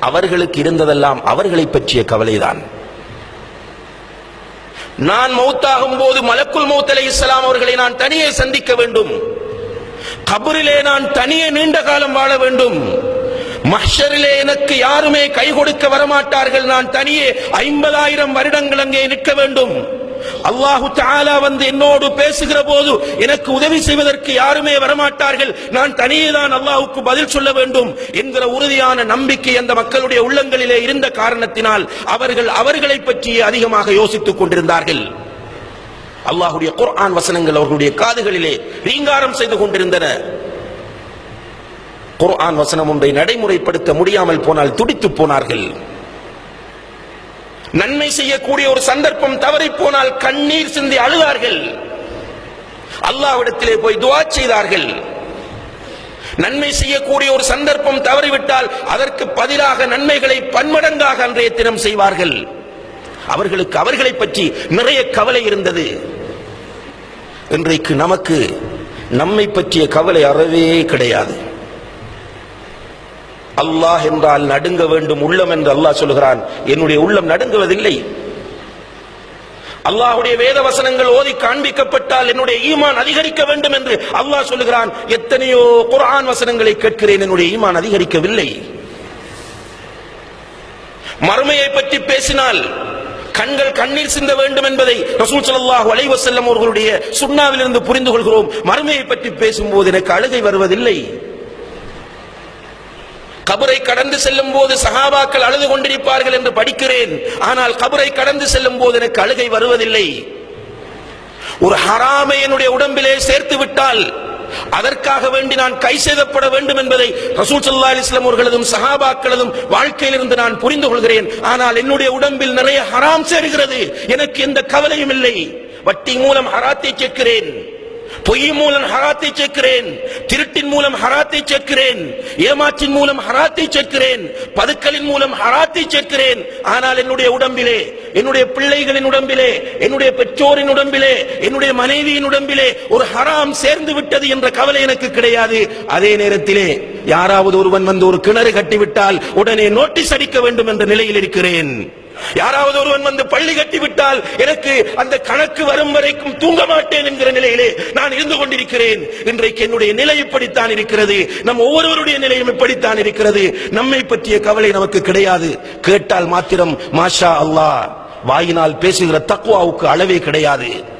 அவர்களுக்கு இருந்ததெல்லாம் அவர்களை பற்றிய கவலைதான். நான் மௌத்தாகும் போது மலக்குல் மௌத் இஸ்லாம் அவர்களை நான் தனியே சந்திக்க வேண்டும். கபரிலே நான் தனியே நீண்ட காலம் வாழ வேண்டும். மஹ்ஷரிலே எனக்கு யாருமே கை கொடுக்க வரமாட்டார்கள். நான் தனியே ஐம்பதாயிரம் வருடங்கள் அங்கே நிற்க வேண்டும். அல்லாஹு தாலா வந்து என்னோடு பேசுகிற போது எனக்கு உதவி செய்வதற்கு யாருமே வரமாட்டார்கள். நான் தனியே தான் அல்லாஹுக்கு பதில் சொல்ல வேண்டும் என்கிற உறுதியான நம்பிக்கை அந்த மக்களுடைய உள்ளங்களிலே இருந்த காரணத்தினால் அவர்கள் அவர்களை பற்றியே அதிகமாக யோசித்துக் கொண்டிருந்தார்கள். அல்லாஹுடைய குர்ஆன் வசனங்கள் அவர்களுடைய காதுகளிலே ரீங்காரம் செய்து கொண்டிருந்தன. குர்ஆன் வசனம் ஒன்றை நடைமுறைப்படுத்த முடியாமல் போனால் துடித்து போனார்கள். நன்மை செய்யக்கூடிய ஒரு சந்தர்ப்பம் தவறி போனால் கண்ணீர் சிந்தி அழுதார்கள். அல்லாவிடத்திலே போய் துவா செய்தார்கள். நன்மை செய்யக்கூடிய ஒரு சந்தர்ப்பம் தவறிவிட்டால் அதற்கு பதிலாக நன்மைகளை பன்மடங்காக அன்றைய தினம் செய்வார்கள். அவர்களுக்கு அவர்களை பற்றி நிறைய கவலை இருந்தது. இன்றைக்கு நமக்கு நம்மை பற்றிய கவலை அறவே கிடையாது. அல்லாஹ் என்றால் நடுங்க வேண்டும் உள்ளம் என்று அல்லாஹ் சொல்கிறான் என்னுடைய உள்ளம் நடுங்குவதில்லை. அல்லாஹுடைய வேத வசனங்கள் ஓதி காண்பிக்கப்பட்டால் என்னுடைய ஈமான் அதிகரிக்க வேண்டும் என்று அல்லாஹ் சொல்லுகிறான். எத்தனையோ குரான் வசனங்களை கேட்கிறேன் என்னுடைய ஈமான் அதிகரிக்கவில்லை. மறுமையை பற்றி பேசினால் கண்கள் கண்ணீர் சிந்த வேண்டும் என்பதை ரசூல் ஸல்லல்லாஹு அலைஹி அவர்களுடைய சுண்ணாவிலிருந்து புரிந்து கொள்கிறோம். மறுமையை பற்றி பேசும்போது எனக்கு அழுகை வருவதில்லை. கபரை கடந்து செல்லும் போது சஹாபாக்கள் அழுது கொண்டிருப்பார்கள் என்று படிக்கிறேன். ஆனால் கபரை கடந்து செல்லும் போது எனக்கு அழுகை வருவதில்லை. ஒரு ஹராமை என்னுடைய உடம்பிலே சேர்த்து விட்டால் அதற்காக வேண்டி நான் கை செய்தப்பட வேண்டும் என்பதை ரசூல் சல்லா அலைஹி அவர்களதும் சஹாபாக்களதும் வாழ்க்கையிலிருந்து நான் புரிந்து கொள்கிறேன். ஆனால் என்னுடைய உடம்பில் நிறைய ஹராம் சேருகிறது. எனக்கு எந்த கவலையும் இல்லை. வட்டி மூலம் ஹராத்தை கேட்கிறேன். பொய் மூலம் ஹராத்தை சேர்க்கிறேன் திருட்டின் மூலம் ஹராத்தை சேர்க்கிறேன் ஏமாற்றின் மூலம் ஹராத்தை சேர்க்கிறேன் பதுக்கலின் மூலம் ஹராத்தை சேர்க்கிறேன். ஆனால் என்னுடைய உடம்பிலே என்னுடைய பிள்ளைகளின் உடம்பிலே என்னுடைய பெற்றோரின் உடம்பிலே என்னுடைய மனைவியின் உடம்பிலே ஒரு ஹராம் சேர்ந்து விட்டது என்ற கவலை எனக்கு கிடையாது. அதே நேரத்திலே யாராவது ஒருவன் வந்து ஒரு கிணறு கட்டிவிட்டால் உடனே நோட்டீஸ் அடிக்க வேண்டும் என்ற நிலையில் இருக்கிறேன். யாராவது ஒருவன் வந்து பள்ளி கட்டி விட்டால் எனக்கு அந்த கணக்கு வரும் வரைக்கும் தூங்க மாட்டேன் என்கிற நிலையிலே நான் இருந்து கொண்டிருக்கிறேன். இன்றைக்கு என்னுடைய நிலை இப்படித்தான் இருக்கிறது. நம் ஒவ்வொருவருடைய நிலையும் இப்படித்தான் இருக்கிறது. நம்மை பற்றிய கவலை நமக்கு கிடையாது. கேட்டால் மாத்திரம் மாஷா அல்லாஹ் வாயினால் பேசுகிற தக்குவாவுக்கு அளவே கிடையாது.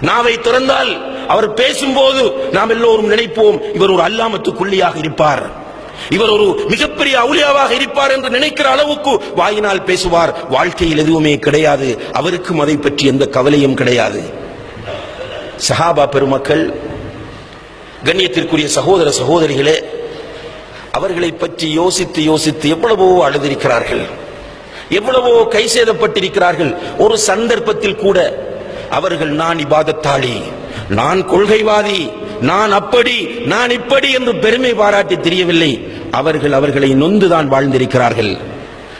நாவை திறந்தால் அவர் பேசும்போது நாம் எல்லோரும் நினைப்போம் இவர் ஒரு அல்லாமத்து குள்ளியாக இருப்பார். இவர் ஒரு மிகப்பெரிய அவுளியாவாக இருப்பார் என்று நினைக்கிற அளவுக்கு வாயினால் பேசுவார். வாழ்க்கையில் எதுவுமே கிடையாது. அவருக்கும் அதை பற்றி எந்த கவலையும் கிடையாது. சஹாபா பெருமக்கள் கண்ணியத்திற்குரிய சகோதர சகோதரிகளே அவர்களை பற்றி யோசித்து யோசித்து எவ்வளவோ அழுதிருக்கிறார்கள். எவ்வளவோ கை சேதப்பட்டிருக்கிறார்கள். ஒரு சந்தர்ப்பத்தில் கூட அவர்கள் நான் இபாதத்தாளி நான் கொள்கைவாதி நான் அப்படி நான் இப்படி என்று பெருமை பாராட்டி தெரியவில்லை. அவர்கள் அவர்களை நொந்துதான் வாழ்ந்திருக்கிறார்கள்.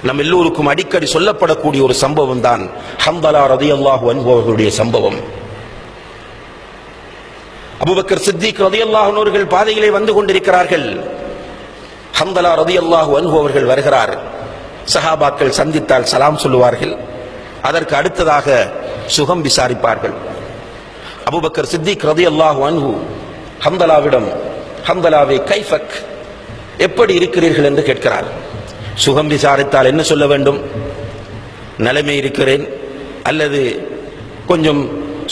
நம் எல்லோருக்கும் அடிக்கடி சொல்லப்படக்கூடிய ஒரு சம்பவம் தான் ஹம்பலா ரதி அல்லாஹு அவர்களுடைய சம்பவம். அபுபக்கர் சித்திக் ரதி அல்லாஹர்கள் பாதையிலே வந்து கொண்டிருக்கிறார்கள். ஹம்பலா ரதி அல்லாஹு அவர்கள் வருகிறார். சஹாபாக்கள் சந்தித்தால் சலாம் சொல்லுவார்கள். அதற்கு அடுத்ததாக சுகம் விசாரிப்பார்கள். அபுபக்கர் சித்திக் ரதியல்லாஹு அன்ஹூ ஹந்தலாவிடம் ஹந்தலாவே கைஃபக் எப்படி இருக்கிறீர்கள் என்று கேட்கிறார். சுகம் விசாரித்தால் என்ன சொல்ல வேண்டும்? நிலைமை இருக்கிறேன் அல்லது கொஞ்சம்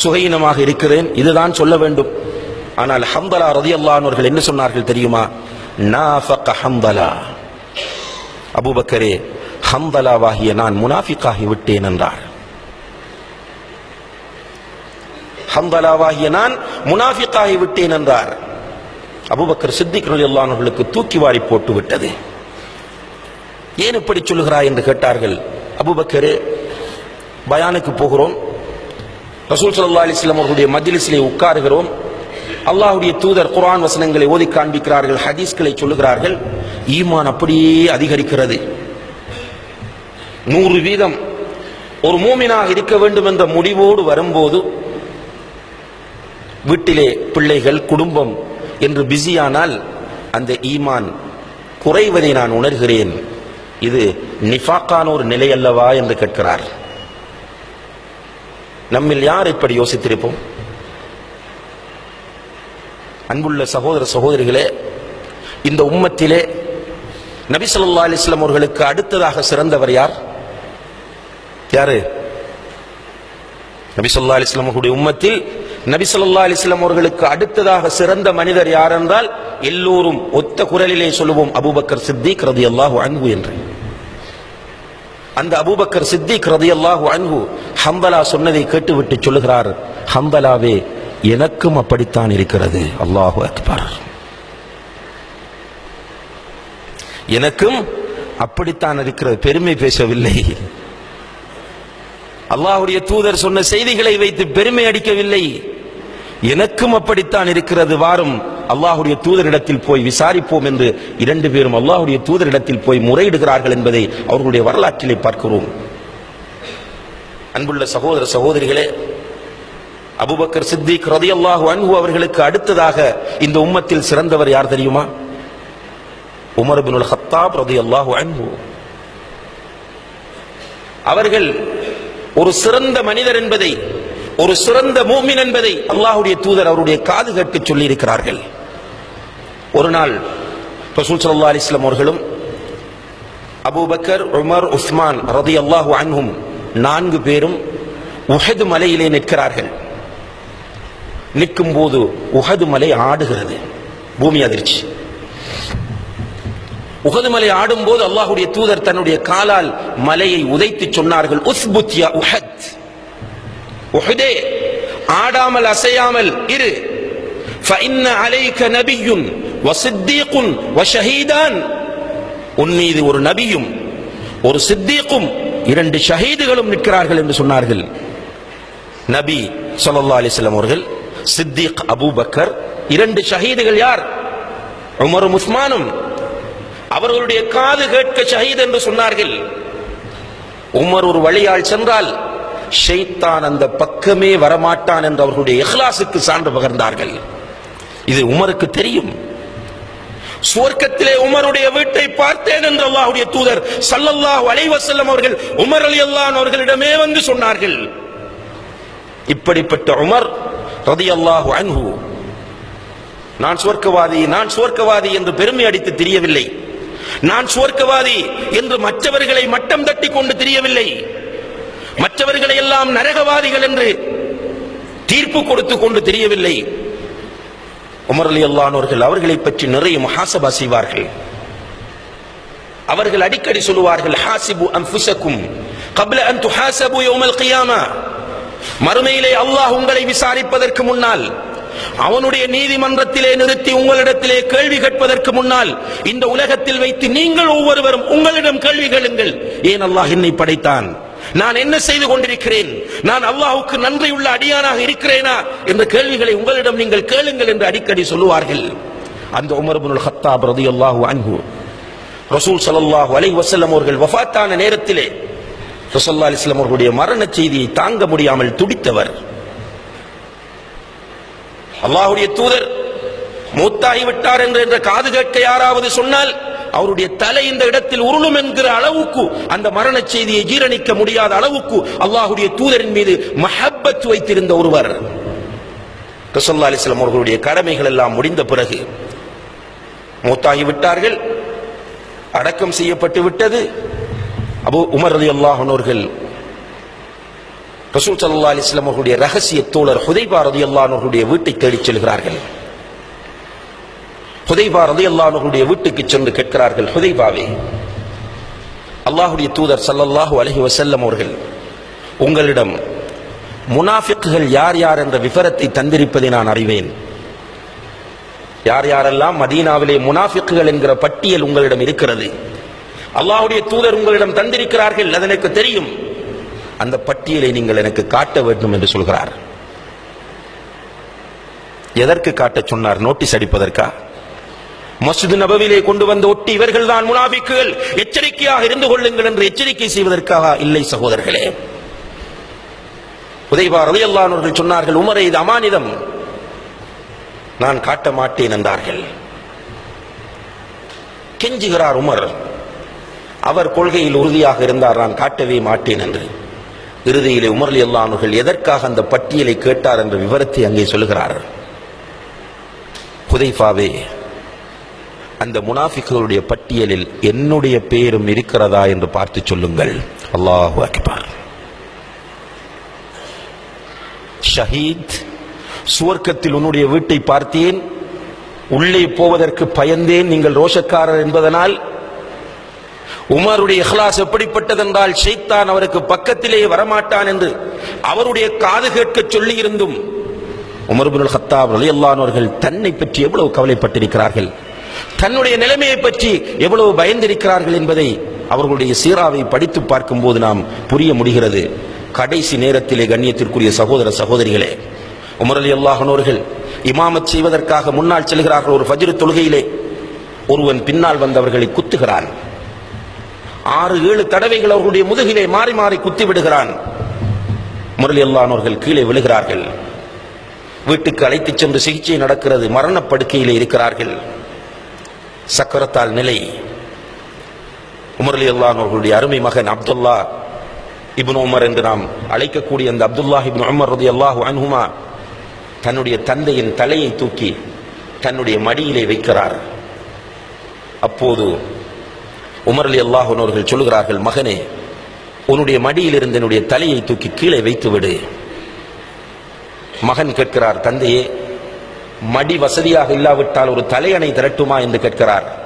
சுகையினமாக இருக்கிறேன் இதுதான் சொல்ல வேண்டும். ஆனால் ஹம்பலா ரதியல்லானவர்கள் என்ன சொன்னார்கள் தெரியுமா? நாஃபக ஹம்தலா அபூபக்கரே ஹம்பலாவாகிய நான் முனாஃபிக்காகி விட்டேன் என்றார். ஹந்தலாவாகிய நான் முனாஃபிக்காகி விட்டேன் என்றார். அபூபக்கர் சித்திக் ரலியல்லாஹுவுக்கு தூக்கி வாரி போட்டு விட்டது. ஏன் இப்படி சொல்லுகிறாய் என்று கேட்டார்கள். அபுபக்கரு பயானுக்கு போகிறோம். ரசூல் சல்லா அலிஸ்லாம் அவர்களுடைய மஜ்லிஸிலே உட்காருகிறோம். அல்லாஹ்வுடைய தூதர் குரான் வசனங்களை ஓதி காண்பிக்கிறார்கள் ஹதீஸ்களை சொல்லுகிறார்கள். ஈமான் அப்படியே அதிகரிக்கிறது. நூறு வீதம் ஒரு மூமினாக இருக்க வேண்டும் என்ற முடிவோடு வரும்போது வீட்டிலே பிள்ளைகள் குடும்பம் என்று பிஸியானால் அந்த ஈமான் குறைவதை நான் உணர்கிறேன். இது நிஃபாக்கான ஒரு நிலை அல்லவா என்று கேட்கிறார். நம்மில் யார் இப்படி யோசித்திருப்போம்? அன்புள்ள சகோதர சகோதரிகளே இந்த உம்மத்திலே நபிசல்லா அலிஸ்லாம் அவர்களுக்கு அடுத்ததாக சிறந்தவர் யார்? யாரு? நபிசல்லா அலிஸ்லாம் அவர்களுடைய உம்மத்தில் நபிசல்லா அலிஸ்லாம் அவர்களுக்கு அடுத்ததாக சிறந்த மனிதர் யார் என்றால் எல்லோரும் ஒத்த குரலிலே சொல்லுவோம் அபூபக்கர் சித்திக் ரலியல்லாஹு அன்பு என்று. அந்த அபூபக்கர் சித்திக் ரலியல்லாஹு அன்பு ஹம்பலா சொன்னதை கேட்டுவிட்டு சொல்லுகிறார் ஹம்பலாவே எனக்கும் அப்படித்தான் இருக்கிறது. அல்லாஹு அக்பர். எனக்கும் அப்படித்தான் இருக்கிறது. பெருமை பேசவில்லை. அல்லாஹுடைய தூதர் சொன்ன செய்திகளை வைத்து பெருமை அடிக்கவில்லை. எனக்கும் அப்படித்தான் இருக்கிறது. வாரும் அல்லாஹுடைய தூதரிடத்தில் போய் விசாரிப்போம் என்று இரண்டு பேரும் அல்லாஹுடைய தூதரிடத்தில் போய் முறையிடுகிறார்கள் என்பதை அவர்களுடைய வரலாற்றிலே பார்க்கிறோம். அன்புள்ள சகோதர சகோதரிகளே அபூபக்கர் சித்திக் ரதியல்லாஹு அன்பு அவர்களுக்கு அடுத்ததாக இந்த உம்மத்தில் சிறந்தவர் யார் தெரியுமா? உமர் பின் ஹத்தாப் ரதியல்லாஹு அன்பு அவர்கள் ஒரு சிறந்த மனிதர் என்பதை ஒரு சிறந்த மூமின் என்பதை அல்லாஹுடைய தூதர் அவருடைய காது கேட்டு சொல்லி இருக்கிறார்கள் ஒரு நாள் ரசூல் ஸல்லல்லாஹு அவர்களும் அபூபக்கர் உமர் உஸ்மான் ரதியல்லாஹு அன்ஹும் நான்கு பேரும் உஹது மலையிலே நிற்கிறார்கள். நிற்கும் போது உஹது மலை ஆடுகிறது. பூமி அதிர்ச்சி. உஹது மலை ஆடும்போது அல்லாஹுடைய தூதர் தன்னுடைய காலால் மலையை உதைத்து சொன்னார்கள் உஸ்புத்யா உஹத். உஹதே ஆடாமல் அசையாமல் இரு فإن عليك نبي وصديق وشهيدان உன் மீது ஒரு நபியும் ஒரு சித்தீக்கும் இரண்டு ஷஹீதுகளும் நிற்கிறார்கள் என்று சொன்னார்கள் நபி ஸல்லல்லாஹு அலைஹி வஸல்லம் அவர்கள் சித்திக் அபூபக்கர் இரண்டு ஷஹீதுகள் யார் உமரும் உஸ்மானும் அவர்களுடைய காது கேட்க ஷஹீத் என்று சொன்னார்கள் உமர் ஒரு வழியால் சென்றால் ஷைத்தான் அந்த பக்கமே வரமாட்டான் என்று அவர்களுடைய இஹ்லாசுக்கு சான்று பகர்ந்தார்கள். இது உமருக்கு தெரியும். சுவர்க்கத்திலே உமருடைய வீட்டை பார்த்தேன் என்று அல்லாஹுடைய தூதர் சல்லல்லாஹ் அலைவசல்லம் அவர்கள் உமர் ரலியல்லாஹு அவர்களிடமே வந்து சொன்னார்கள். இப்படிப்பட்ட உமர் ரதியல்லாஹு அன்ஹு நான் சுவர்க்கவாதி நான் சுவர்க்கவாதி என்று பெருமை அடித்து தெரியவில்லை. நான் சுவர்க்கவாதி என்று மற்றவர்களை மட்டம் தட்டி கொண்டு தெரியவில்லை. மற்றவர்களை எல்லாம் நரகவாதிகள் என்று தீர்ப்பு கொடுத்து கொண்டு தெரியவில்லை. உமர் அலி அல்லானோர்கள் அவர்களை பற்றி நிறைய மகாசபா செய்வார்கள். அவர்கள் அடிக்கடி சொல்லுவார்கள் ஹாசிபு அன்புசக்கும் கபில அன் துஹாசபு யோமல் கியாமா. மறுமையிலே அல்லாஹ் உங்களை விசாரிப்பதற்கு முன்னால் அவனுடைய நீதிமன்றத்திலே நிறுத்தி உங்களிடத்திலே கேள்வி கேட்பதற்கு முன்னால் இந்த உலகத்தில் வைத்து நீங்கள் ஒவ்வொருவரும் உங்களிடம் கேள்வி கேளுங்கள். ஏன் அல்லாஹ் என்னை படைத்தான்? நான் என்ன செய்து கொண்டிருக்கிறேன்? நான் அல்லாஹுக்கு நன்றியுள்ள அடியானாக இருக்கிறேனா? என்ற கேள்விகளை உங்களிடம் நீங்கள் கேளுங்கள் என்று அடிக்கடி சொல்லுவார்கள். அந்த உமர் ஹத்தா பிரதி ரலியல்லாஹு அன்ஹு ரசூல் ஸல்லல்லாஹு அலை வசல்லம் அவர்கள் வஃபாத்தான நேரத்திலே ரசல்லா அலிஸ்லாம் அவர்களுடைய மரண செய்தியை தாங்க முடியாமல் துடித்தவர். அல்லாஹுடைய தூதர் மூத்தாகி விட்டார் என்று என்ற காது கேட்க யாராவது சொன்னால் அவருடைய தலை இந்த இடத்தில் உருளும் என்கிற அளவுக்கு அந்த மரண செய்தியை ஜீரணிக்க முடியாத அளவுக்கு அல்லாஹுடைய தூதரின் மீது மஹப்பத் வைத்திருந்த ஒருவர். ரசல்லா அலிஸ்லாம் அவர்களுடைய கடமைகள் எல்லாம் முடிந்த பிறகு மூத்தாகி விட்டார்கள் அடக்கம் செய்யப்பட்டு விட்டது. அபு உமர் அலி அல்லாஹனோர்கள் ரசூல் சல்லா அலிஸ்லாம் அவர்களுடைய ரகசிய தோழர் ஹுதைபா ரதி அல்லாஹனுடைய வீட்டை தேடிச் செல்கிறார்கள். ஹுதைபா ரதி அல்லாஹனுடைய வீட்டுக்கு சென்று கேட்கிறார்கள் ஹுதைபாவே அல்லாஹுடைய தூதர் சல்லல்லாஹு அலஹி வசல்லம் அவர்கள் உங்களிடம் முனாஃபிக்குகள் யார் யார் என்ற விவரத்தை தந்திருப்பதை நான் அறிவேன். யார் யாரெல்லாம் மதீனாவிலே முனாஃபிக்குகள் என்கிற பட்டியல் உங்களிடம் இருக்கிறது அல்லாஹுடைய தூதர் உங்களிடம் தந்திருக்கிறார்கள் அது எனக்கு தெரியும். அந்த பட்டியலை நீங்கள் எனக்கு காட்ட வேண்டும் என்று சொல்கிறார். எதற்கு காட்டச் சொன்னார்? நோட்டீஸ் அடிப்பதற்கா? மஸ்ஜித் நபவிலே கொண்டு வந்த ஒட்டி இவர்கள் தான் முனாபிக்குகள் எச்சரிக்கையாக இருந்து கொள்ளுங்கள் என்று எச்சரிக்கை செய்வதற்காக இல்லை சகோதரர்களே. உதைபா ரலியல்லானவர்கள் சொன்னார்கள் உமரை இது அமானிதம். நான் காட்ட மாட்டேன் என்றார்கள். கெஞ்சுகிறார் உமர். அவர் கொள்கையில் உறுதியாக இருந்தார் நான் காட்டவே மாட்டேன் என்று. இறுதியிலே உமர் அலி எதற்காக அந்த பட்டியலை கேட்டார் என்ற விவரத்தை அங்கே சொல்லுகிறார். புதைஃபாவே அந்த முனாஃபிக்குகளுடைய பட்டியலில் என்னுடைய பேரும் இருக்கிறதா என்று பார்த்து சொல்லுங்கள். அல்லாஹு அக்பர். ஷஹீத் சுவர்க்கத்தில் உன்னுடைய வீட்டை பார்த்தேன். உள்ளே போவதற்கு பயந்தேன். நீங்கள் ரோஷக்காரர் என்பதனால் உமருடைய இஹ்லாஸ் எப்படிப்பட்டதென்றால் ஷைத்தான் அவருக்கு பக்கத்திலே வரமாட்டான் என்று அவருடைய காது கேட்க சொல்லி இருந்தும் உமர் பின் ஹத்தாப் அலி அல்லானவர்கள் தன்னை பற்றி எவ்வளவு கவலைப்பட்டிருக்கிறார்கள்? தன்னுடைய நிலைமையை பற்றி எவ்வளவு பயந்திருக்கிறார்கள் என்பதை அவர்களுடைய சீராவை படித்து பார்க்கும்போது நாம் புரிய முடிகிறது. கடைசி நேரத்திலே கண்ணியத்திற்குரிய சகோதர சகோதரிகளே உமரலி அல்லாஹனோர்கள் இமாமத் செய்வதற்காக முன்னால் செல்கிறார்கள் ஒரு ஃபஜ்ரு தொழுகையிலே. ஒருவன் பின்னால் வந்தவர்களை குத்துகிறான். ஆறு ஏழு தடவைகள் அவர்களுடைய முதுகிலே மாறி மாறி குத்தி விடுகிறான். முரளி அல்லானோர்கள் கீழே விழுகிறார்கள். வீட்டுக்கு அழைத்துச் சென்று சிகிச்சை நடக்கிறது மரணப்படுக்கையிலே இருக்கிறார்கள். சக்கரத்தால் நிலை. உமர்லி அல்லானவர்களுடைய அருமை மகன் அப்துல்லா இப்னு உமர் என்று நாம் அழைக்கக்கூடிய அந்த அப்துல்லா இப்னு உமர் ரதி அல்லாஹு அன்ஹுமா தன்னுடைய தந்தையின் தலையை தூக்கி தன்னுடைய மடியிலே வைக்கிறார். அப்போது உமர் அலி அல்லாஹர்கள் சொல்லுகிறார்கள் மகனே உன்னுடைய மடியிலிருந்து என்னுடைய தலையை தூக்கி கீழே வைத்து விடு மகன் கேட்கிறார் தந்தையே மடி வசதியாக இல்லாவிட்டால் ஒரு தலையணை திரட்டுமா என்று கேட்கிறார்.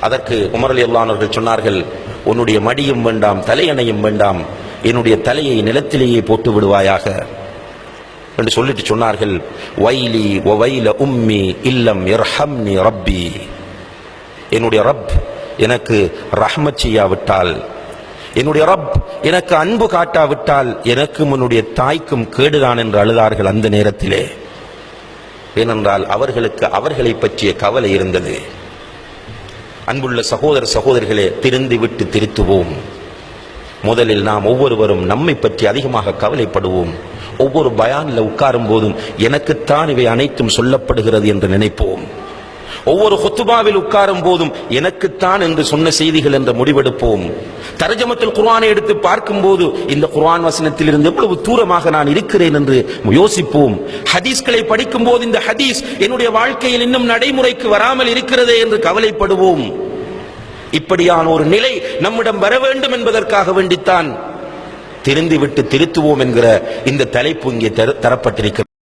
அதற்கு உமர் அலி சொன்னார்கள் உன்னுடைய மடியும் வேண்டாம் தலையணையும் வேண்டாம். என்னுடைய தலையை நிலத்திலேயே போட்டு விடுவாயாக. என்று சொல்லிட்டு சொன்னார்கள் வைலி ஒ வைல உம்மி இல்லம் இர்ஹம்னி ரப்பி. என்னுடைய ரப் எனக்கு ரஹ்மத் செய்யாவிட்டால் என்னுடைய ரப் எனக்கு அன்பு காட்டாவிட்டால் எனக்கும் உன்னுடைய தாய்க்கும் கேடுதான் என்று அழுதார்கள் அந்த நேரத்திலே. ஏனென்றால் அவர்களுக்கு அவர்களை பற்றிய கவலை இருந்தது. அன்புள்ள சகோதர சகோதரிகளே திருந்து விட்டு திருத்துவோம். முதலில் நாம் ஒவ்வொருவரும் நம்மை பற்றி அதிகமாக கவலைப்படுவோம். ஒவ்வொரு பயானில் உட்காரும் போதும் எனக்குத்தான் இவை அனைத்தும் சொல்லப்படுகிறது என்று நினைப்போம். ஒவ்வொரு ஹுத்துபாவில் உட்காரும் போதும் எனக்குத்தான் என்று சொன்ன செய்திகள் என்ற முடிவெடுப்போம். தரஜமத்தில் குர்ஆனை எடுத்து பார்க்கும்போது இந்த குர்ஆன் வசனத்தில் இருந்து எவ்வளவு தூரமாக நான் இருக்கிறேன் என்று யோசிப்போம். ஹதீஸ்களை படிக்கும் போது இந்த ஹதீஸ் என்னுடைய வாழ்க்கையில் இன்னும் நடைமுறைக்கு வராமல் இருக்கிறதே என்று கவலைப்படுவோம். இப்படியான ஒரு நிலை நம்மிடம் வர வேண்டும் என்பதற்காக வேண்டித்தான் திருந்திவிட்டு திருத்துவோம் என்கிற இந்த தலைப்பு இங்கே தர- தரப்பட்டிருக்கிறது.